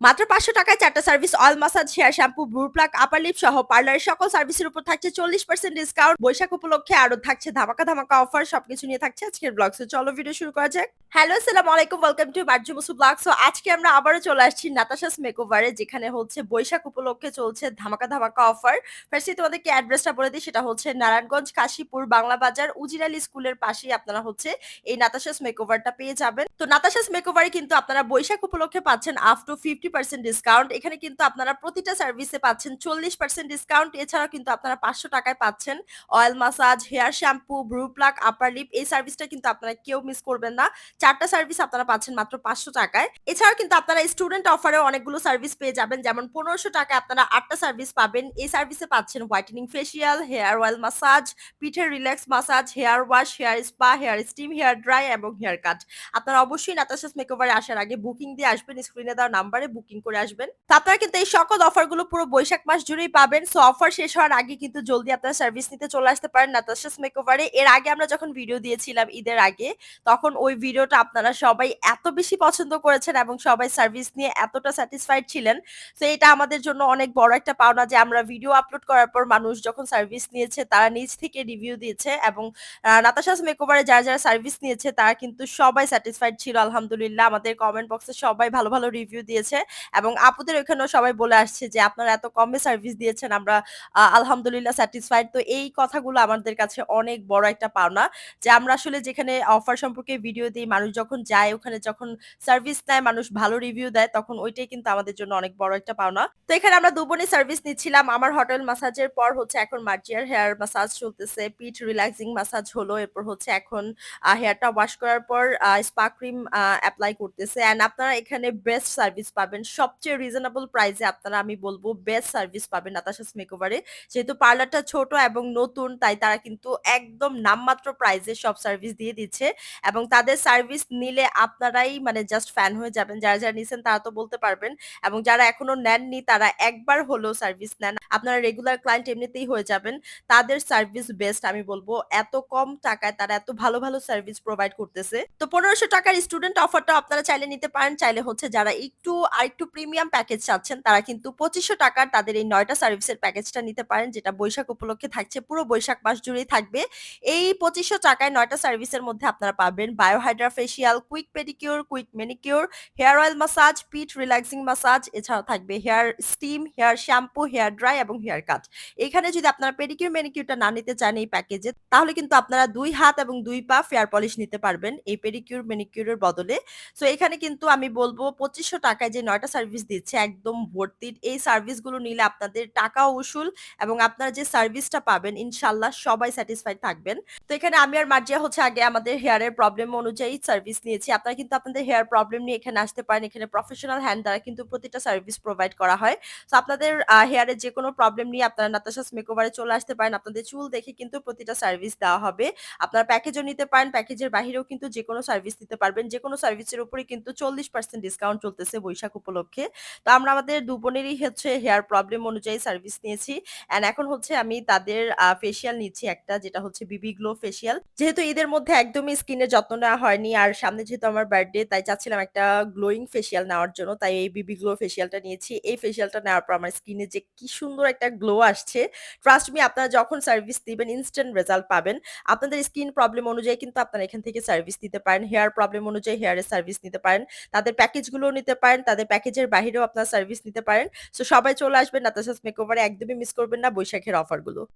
মাত্র পাঁচশো টাকায় চারটা service oil massage hair shampoo brow pluck upper lip সহ পার্লারের সকল সার্ভিসের উপর থাকছে চল্লিশ পার্সেন্ট ডিসকাউন্ট বৈশাখ উপলক্ষে আরও থাকছে ধামাকা ধামাকা অফার সবকিছু নিয়ে থাকছে আজকের ব্লগ সো চলো ভিডিও শুরু করা যাক। হ্যালো আসসালামু আলাইকুম ওয়েলকাম টু বার্জু মুসু ব্লগ সো আজকে আমরা আবারও চলে আসছি নাতাশাস মেকওভারে যেখানে হচ্ছে বৈশাখ উপলক্ষে চলছে ধামাকা ধামাকা অফার ফার্স্টে তোমাদেরকে অ্যাড্রেসটা বলে দিই, সেটা হচ্ছে নারায়ণগঞ্জ, কাশীপুর, বাংলা বাজার, উজিরালি স্কুলের পাশেই আপনারা হচ্ছে এই নাতাশাস মেকওভারটা পেয়ে যাবেন। তো নাতাশাস মেকওভারে কিন্তু আপনারা বৈশাখ উপলক্ষে পাচ্ছেন up to fifty percent discount এখানে কিন্তু আপনারা প্রতিটা সার্ভিসে পাচ্ছেন চল্লিশ পার্সেন্ট ডিসকাউন্ট এছাড়াও কিন্তু আপনারা পাঁচশো টাকায় পাচ্ছেন oil massage hair shampoo brow pluck upper lip এই সার্ভিসটা কিন্তু আপনারা কেউ মিস করবেন না। চারটা সার্ভিস আপনারা পাচ্ছেন মাত্র পাঁচশো টাকায়। এছাড়াও কিন্তু আপনারা স্টুডেন্ট অফারে অনেকগুলো সার্ভিস পেয়ে যাবেন, যেমন পনেরোশো টাকায় আপনারা আটটা সার্ভিস পাবেন। এই সার্ভিসে পাচ্ছেন whitening facial hair oil massage পিঠের relax massage hair wash hair spa hair steam hair dry এবং হেয়ার কাট আপনারা অবশ্যই নাতাশাস মেকওভারে আসার আগে বুকিং দিয়ে আসবেন স্ক্রিনে দেওয়া নাম্বারে বুকিং করে আসবেন। তো আপনারা কিন্তু এই সকল অফারগুলো পুরো বৈশাখ মাস জুড়েই পাবেন। সো অফার শেষ হওয়ার আগে কিন্তু জলদি আপনারা সার্ভিস নিতে চলে আসতে পারেন নাতাশাস মেকওভারে এর আগে আমরা যখন ভিডিও দিয়েছিলাম ঈদের আগে, তখন ওই ভিডিওটা আপনারা সবাই এত বেশি পছন্দ করেছেন এবং সবাই সার্ভিস নিয়ে এতটা স্যাটিসফাইড ছিলেন। তো এটা আমাদের জন্য অনেক বড় একটা পাওনা যে আমরা ভিডিও আপলোড করার পর মানুষ যখন সার্ভিস নিয়েছে, তারা নিজ থেকে রিভিউ দিয়েছে এবং নাতাশাস মেকওভারে যারা যারা সার্ভিস নিয়েছে, তারা কিন্তু সবাই স্যাটিসফাইড ছিল, আলহামদুলিল্লাহ। আমাদের কমেন্ট বক্সে সবাই ভালো ভালো রিভিউ দিয়েছে। এবং আপুদের ওখানেও সবাই বলে আসছে যে, আপনারা এত কমে সার্ভিস দিয়েছেন, আমরা আলহামদুলিল্লাহ স্যাটিসফাইড তো এই কথাগুলো আমাদের কাছে অনেক বড় একটা পাওনা যে, আমরা আসলে যেখানে অফার সম্পর্কে ভিডিও দিই, মানুষ যখন যায়, ওখানে যখন সার্ভিস নেয়, মানুষ ভালো রিভিউ দেয়, তখন ওইটাই কিন্তু আমাদের জন্য অনেক বড় একটা পাওনা। তো এখানে আমরা দুবনে সার্ভিস নিচ্ছিলাম। আমার হোটেল মাসাজের পর হচ্ছে এখন মার্জিয়ার হেয়ার মাসাজ চলতেছে, পিঠ রিল্যাক্সিং মাসাজ হলো, এরপর হচ্ছে এখন হেয়ারটা ওয়াশ করার পর স্পা ক্রিম অ্যাপ্লাই করতেছে। অ্যান্ড আপনারা এখানে বেস্ট সার্ভিস পাবেন সবচেয়ে রিজনেবল প্রাইসে আপনারা, আমি বলব বেস্ট সার্ভিস পাবেন নাতাশাস মেকওভারে যেহেতু পার্লারটা ছোট এবং নতুন, তাই তারা কিন্তু একদম নামমাত্র প্রাইসে সব সার্ভিস দিয়ে দিচ্ছে। এবং তাদের সার্ভিস নিলে আপনারাই মানে জাস্ট ফ্যান হয়ে যাবেন। যারা যারা নিছেন, তারা তো বলতে পারবেন। এবং যারা এখনও নেননি, তারা একবার হলেও সার্ভিস নেন। আপনারা রেগুলার ক্লায়েন্ট এমনিতেই হয়ে যাবেন। তাদের সার্ভিস বেস্ট আমি বলব। এত কম টাকায় তারা এত ভালো ভালো সার্ভিস প্রোভাইড করতেছে। তো পনেরোশো টাকার স্টুডেন্ট অফারটা আপনারা চাইলে নিতে পারেন। চাইলে হচ্ছে যারা একটু আর একটু প্রিমিয়াম প্যাকেজ চাচ্ছেন, তারা কিন্তু পঁচিশশো টাকার তাদের এই নয়টা সার্ভিসের প্যাকেজটা নিতে পারেন, যেটা বৈশাখ উপলক্ষে থাকছে, পুরো বৈশাখ মাস জুড়েই থাকবে। এই পঁচিশশো টাকায় নয়টা সার্ভিসের মধ্যে আপনারা পাবেন biohydra facial quick pedicure quick manicure hair oil massage পিঠ রিল্যাক্সিং মাসাজ এছাড়াও থাকবে hair steam hair shampoo hair dry এবং হেয়ার কাট এখানে যদি আপনারা পেডিকিউর মেনিকিউরটা না নিতে চান এই প্যাকেজে তাহলে কিন্তু আপনারা দুই হাত এবং দুই পা ফেয়ার পলিশ নিতে পারবেন এই পেডিকিউর মেনিকিউরের বদলে। সো এখানে কিন্তু আমি বলব পঁচিশশো টাকায় যে নয়টা সার্ভিস দিচ্ছে, একদম ভর্তি। এই সার্ভিসগুলো নিলে আপনাদের টাকাও উসুল এবং আপনারা যে সার্ভিসটা পাবেন, ইনশাল্লাহ সবাই স্যাটিসফাইড থাকবেন। তো এখানে আমি আর মার্জিয়া হচ্ছে আগে আমাদের হেয়ারের প্রবলেম অনুযায়ী সার্ভিস নিয়েছি। আপনারা কিন্তু আপনাদের হেয়ার প্রবলেম নিয়ে এখানে আসতে পারেন। এখানে প্রফেশনাল হ্যান্ড দ্বারা কিন্তু প্রতিটা সার্ভিস প্রোভাইড করা হয়। তো আপনাদের হেয়ারের যে কোনো প্রবলেম নিয়ে আপনারা নাতাশাস মেকওভারে চলে আসতে পারেন। আপনাদের চুল দেখে কিন্তু প্রতিটা সার্ভিস দেওয়া হবে। আপনারা প্যাকেজও নিতে পারেন। প্যাকেজের বাহিরেও কিন্তু যে কোনো সার্ভিস নিতে পারবেন। যে কোনো সার্ভিসের উপরে কিন্তু চল্লিশ পার্সেন্ট ডিসকাউন্ট চলতেছে বৈশাখ উপলক্ষে। তো আমরা আমাদের দুবোনেরই হচ্ছে হেয়ার প্রবলেম অনুযায়ী সার্ভিস নিয়েছি। অ্যান্ড এখন হচ্ছে আমি তাদের ফেসিয়াল নিচ্ছি একটা, যেটা হচ্ছে বিবি গ্লো ফেসিয়াল যেহেতু ঈদের মধ্যে একদমই স্কিনের যত্ন নেওয়া হয়নি, আর সামনে যেহেতু আমার বার্থডে তাই চাচ্ছিলাম একটা গ্লোয়িং ফেসিয়াল নেওয়ার জন্য। তাই এই বিবি গ্লো ফেসিয়ালটা নিয়েছি। এই ফেসিয়ালটা নেওয়ার পর আমার স্কিনে যে কি সুন্দর একটা গ্লো আসছে ট্রাস্ট মি আপনারা যখন সার্ভিস দিবেন ইনস্ট্যান্ট রেজাল্ট পাবেন। আপনাদের স্কিন প্রবলেম অনুযায়ী কিন্তু আপনারা এখান থেকে সার্ভিস নিতে পারেন। হেয়ার প্রবলেম অনুযায়ী হেয়ারের সার্ভিস নিতে পারেন। তাদের প্যাকেজগুলো নিতে পারেন। তাদের প্যাকেজের বাহিরেও আপনার সার্ভিস নিতে পারেন। সো সবাই চলে আসবেন নাতাশাস মেকওভারে একদমই মিস করবেন না বৈশাখের অফারগুলো